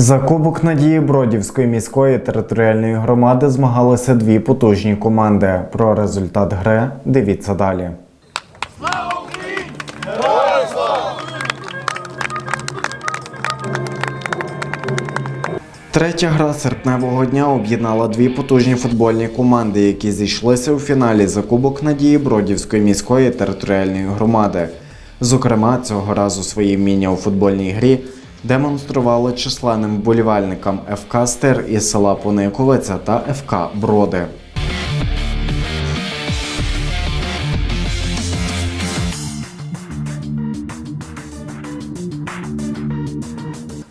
За Кубок Надії Бродівської міської територіальної громади змагалися дві потужні команди. Про результат гри дивіться далі. Третя гра серпневого дня об'єднала дві потужні футбольні команди, які зійшлися у фіналі за Кубок Надії Бродівської міської територіальної громади. Зокрема, цього разу свої вміння у футбольній грі демонстрували численним вболівальникам ФК Стир із села Пониковиця та ФК Броди.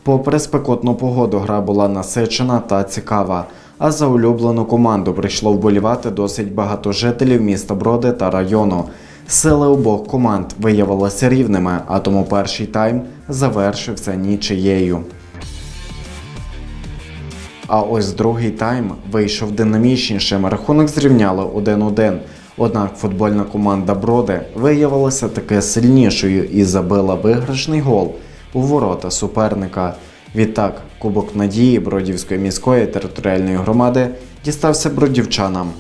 Попри спекотну погоду, гра була насичена та цікава. А за улюблену команду прийшло вболівати досить багато жителів міста Броди та району. Сили обох команд виявилися рівними, а тому перший тайм завершився нічиєю. А ось другий тайм вийшов динамічнішим. Рахунок зрівняли 1-1. Однак футбольна команда Броди виявилася таки сильнішою і забила виграшний гол у ворота суперника. Відтак, Кубок Надії Бродівської міської територіальної громади дістався бродівчанам.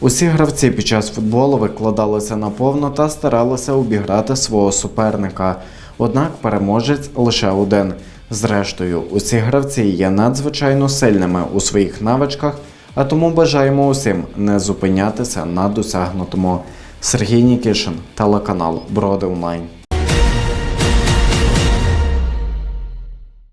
Усі гравці під час футболу викладалися наповно та старалися обіграти свого суперника. Однак переможець лише один. Зрештою, усі гравці є надзвичайно сильними у своїх навичках, а тому бажаємо усім не зупинятися на досягнутому. Сергій Нікішин, телеканал Броди Онлайн.